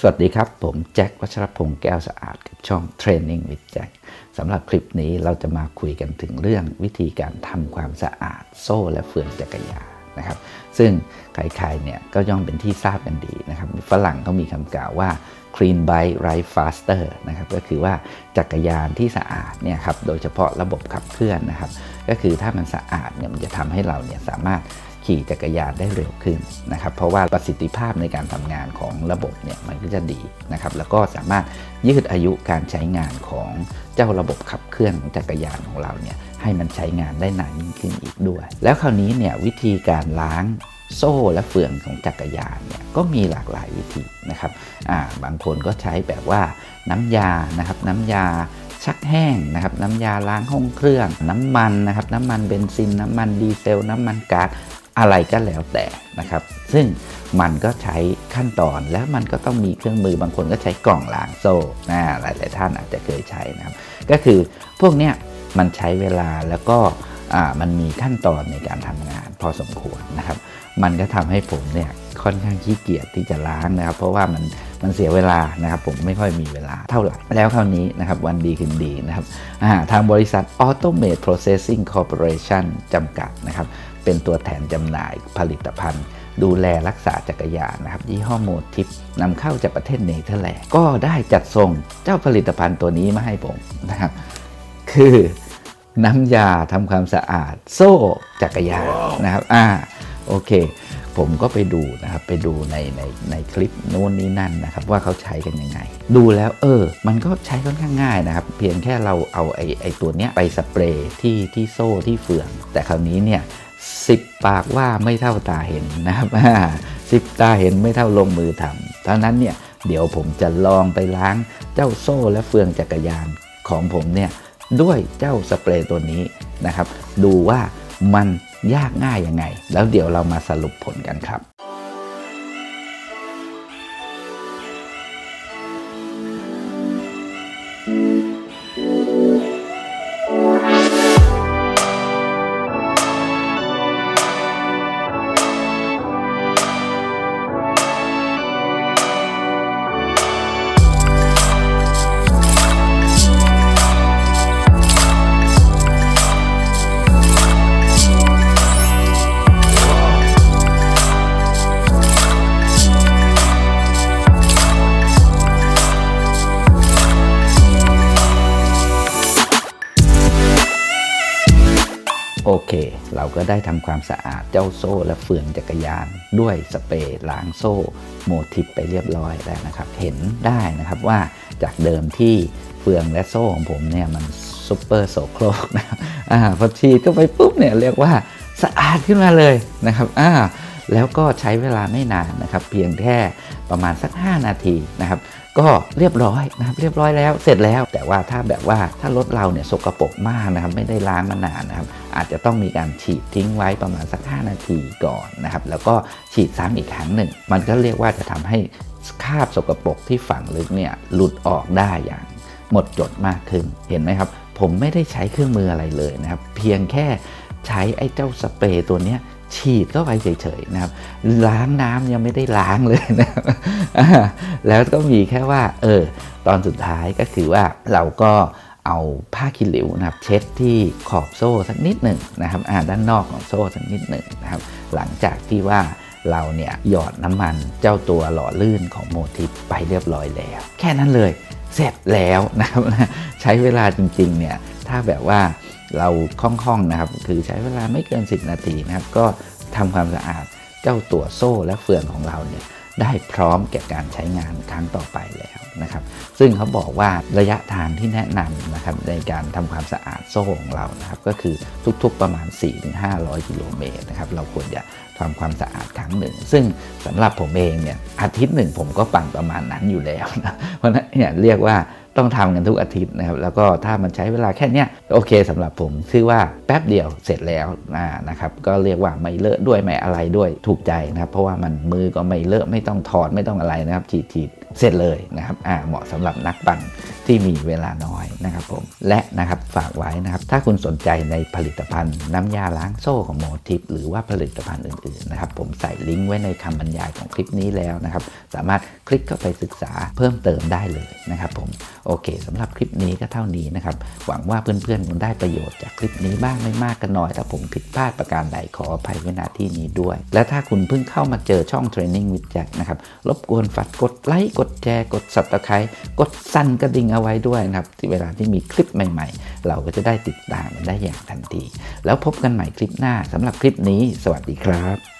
สวัสดีครับ ผมแจ็ควัชรพงศ์แก้วสะอาดกับช่อง Training with Jack สำหรับคลิปนี้เราจะมาคุยกันถึงเรื่องวิธีการทำความสะอาดโซ่และเฟืองจักรยานนะครับ ซึ่งใครๆเนี่ยก็ย่อมเป็นที่ทราบกันดีนะครับ ฝรั่งเขามีคำกล่าวว่า clean bike ride faster นะครับ ก็คือว่าจักรยานที่สะอาดเนี่ยครับ โดยเฉพาะระบบขับเคลื่อนนะครับ ก็คือถ้ามันสะอาดเนี่ยมันจะทำให้เราเนี่ยสามารถ ขี่จักรยานได้เร็วขึ้นนะครับเพราะว่าประสิทธิภาพในการทำงานของระบบเนี่ยมันก็จะดีนะครับแล้วก็สามารถยืดอายุการใช้งานของเจ้าระบบขับเคลื่อนของจักรยานของเราเนี่ยให้มันใช้งานได้นานยิ่งขึ้นอีกด้วย แล้วคราวนี้เนี่ยวิธีการล้างโซ่และเฟืองของจักรยานเนี่ยก็มีหลากหลายวิธีนะครับาบางคนก็ใช้แบบว่าน้ำยานะครับน้ำยาชักแห้งนะครับน้ำยาล้างห้องเครื่อง น้ำมันนะครับน้ำมันเบนซิน น้ำมันดีเซล น้ำมันก๊าซ อะไรก็แล้วแต่นะครับ ซึ่งมันก็ใช้ขั้นตอนแล้วมันก็ต้องมีเครื่องมือบางคนก็ใช้กล่องล้างโซ่นะหลายๆท่านอาจจะเคยใช้นะครับ ก็คือพวกเนี้ยมันใช้เวลาแล้วก็มันมีขั้นตอนในการทำงานพอสมควรนะครับ มันก็ทำให้ผมเนี่ยค่อนข้างขี้เกียจที่จะล้างนะครับ เพราะว่ามันมันเสียเวลานะครับ ผมไม่ค่อยมีเวลาเท่าไหร่ แล้วคราวนี้นะครับวันดีคืนดีนะครับทางบริษัท Automate Processing Corporation จำกัดนะครับ เป็นตัวแทนจำหน่ายผลิตภัณฑ์ ดูแลรักษาจักรยานนะครับยี่ห้อโมทิปนำเข้าจากประเทศเนเธอร์แลนด์ก็ได้จัดส่งเจ้าผลิตภัณฑ์ตัวนี้มาให้ผมนะครับ คือน้ำยาทำความสะอาดโซ่จักรยานนะครับอ่าโอเค ผมก็ไปดูนะครับ ไปดูในในในคลิปโน้นนี้นั่นนะครับ ว่าเขาใช้กันยังไง ดูแล้วเออ มันก็ใช้ค่อนข้างง่ายนะครับ เพียงแค่เราเอาไอไอตัวเนี้ยไปสเปรย์ที่ที่โซ่ที่เฟือง แต่คราวนี้เนี่ย สิบปากว่าไม่เท่าตาเห็นนะครับสิบตาเห็นไม่เท่าลงมือทำตอนนั้นเนี่ยเดี๋ยวผมจะลองไปล้างเจ้าโซ่และเฟืองจักรยานของผมเนี่ยด้วยเจ้าสเปรย์ตัวนี้นะครับ ดูว่ามันยากง่ายยังไง แล้วเดี๋ยวเรามาสรุปผลกันครับ เค เราก็ได้ทำความสะอาดเจ้าโซ่และเฟืองจักรยาน ด้วยสเปรย์ล้างโซ่โมทิปไปเรียบร้อยแล้วนะครับ เห็นได้นะครับว่าจากเดิมที่เฟืองและโซ่ของผมเนี่ยมันซุปเปอร์โสโครกนะอ่าพอฉีดเข้าไปปุ๊บเนี่ยเรียกว่าสะอาดขึ้นมาเลยนะครับอ่าแล้วก็ใช้เวลาไม่นานนะครับ เพียงแค่ประมาณสัก 5 นาทีนะครับ ก็เรียบร้อยนะครับเรียบร้อยแล้วเสร็จแล้วแต่ว่าถ้าแบบว่าถ้ารถเราเนี่ยสกรปรกมากนะครับไม่ได้ล้างมานานนะครับอาจจะต้องมีการฉีดทิ้งไว้ประมาณสัก 5 นาทีก่อนนะครับแล้วก็ฉีดซ้ำอีกครั้งหนึ่ง มันก็เรียกว่าจะทำให้คราบสกรปรกที่ฝังลึกเนี่ยหลุดออกได้อย่างหมดจดมากขึ้นเห็นไหมครับ ผมไม่ได้ใช้เครื่องมืออะไรเลยนะครับ เพียงแค่ใช้ไอ้เจ้าสเปรย์ตัวเนี้ย ฉีดเข้าไปเฉยๆนะครับ ล้างน้ำยังไม่ได้ล้างเลยนะครับแล้วก็มีแค่ว่า เออ ตอนสุดท้ายก็คือว่าเราก็เอาผ้าคีริ้วนะครับ เช็ดที่ขอบโซ่สักนิดหนึ่งนะครับอ่าด้านนอกของโซ่สักนิดหนึ่งนะครับ หลังจากที่ว่าเราเนี่ยหยอดน้ำมันเจ้าตัวหล่อลื่นของโมทิปไปเรียบร้อยแล้ว แค่นั้นเลยเสร็จแล้วนะครับใช้เวลาจริงๆเนี่ยถ้าแบบว่า เราคล่องๆนะครับ คือใช้เวลาไม่เกิน 10 นาทีนะครับ ก็ทำความสะอาดเจ้าตัวโซ่และเฟืองของเราเนี่ยได้พร้อมแก่การใช้งานครั้งต่อไปแล้วนะครับ ซึ่งเขาบอกว่าระยะทางที่แนะนำนะครับในการทำความสะอาดโซ่ของเรานะครับก็คือทุกๆประมาณ 4-500 กิโลเมตรนะครับเราควรจะทำความสะอาดครั้งหนึ่ง ซึ่งสำหรับผมเองเนี่ยอาทิตย์หนึ่งผมก็ปั่นประมาณนั้นอยู่แล้วนะเพราะฉะนั้นเนี่ยเรียกว่า ต้องทำกันทุกอาทิตย์นะครับ แล้วก็ถ้ามันใช้เวลาแค่เนี้ยโอเคสำหรับผมชื่อว่าแป๊บเดียวเสร็จแล้วนะนะครับก็เรียกว่าไม่เลอะด้วยไม่อะไรด้วยถูกใจนะครับ เพราะว่ามันมือก็ไม่เลอะไม่ต้องถอดไม่ต้องอะไรนะครับฉีดฉีดเสร็จเลยนะครับอ่าเหมาะสำหรับนักปั่น ที่มีเวลาน้อยนะครับผมและนะครับฝากไว้นะครับถ้าคุณสนใจในผลิตภัณฑ์ น้ำยาล้างโซ่ของโมทิปหรือว่าผลิตภัณฑ์อื่นๆนะครับผมใส่ลิงก์ไว้ในคำบรรยายของคลิปนี้แล้วนะครับสามารถคลิกเข้าไปศึกษาเพิ่มเติมได้เลยนะครับผมโอเคสำหรับคลิปนี้ก็เท่านี้นะครับหวังว่าเพื่อนๆคงได้ประโยชน์จากคลิปนี้บ้างไม่มากก็น้อยถ้าผมผิดพลาดประการใดขออภัยไว้ณที่นี้ด้วย และถ้าคุณเพิ่งเข้ามาเจอช่อง Training with Jack นะครับรบกวนฝากกดไลค์กดแชร์กด subscribe กดสั่นกระดิ่งเอาไว้ด้วยนะครับที่เวลาที่มีคลิปใหม่ ๆ เราก็จะได้ติดตามมันได้อย่างทันที แล้วพบกันใหม่คลิปหน้าสำหรับคลิปนี้ สวัสดีครับ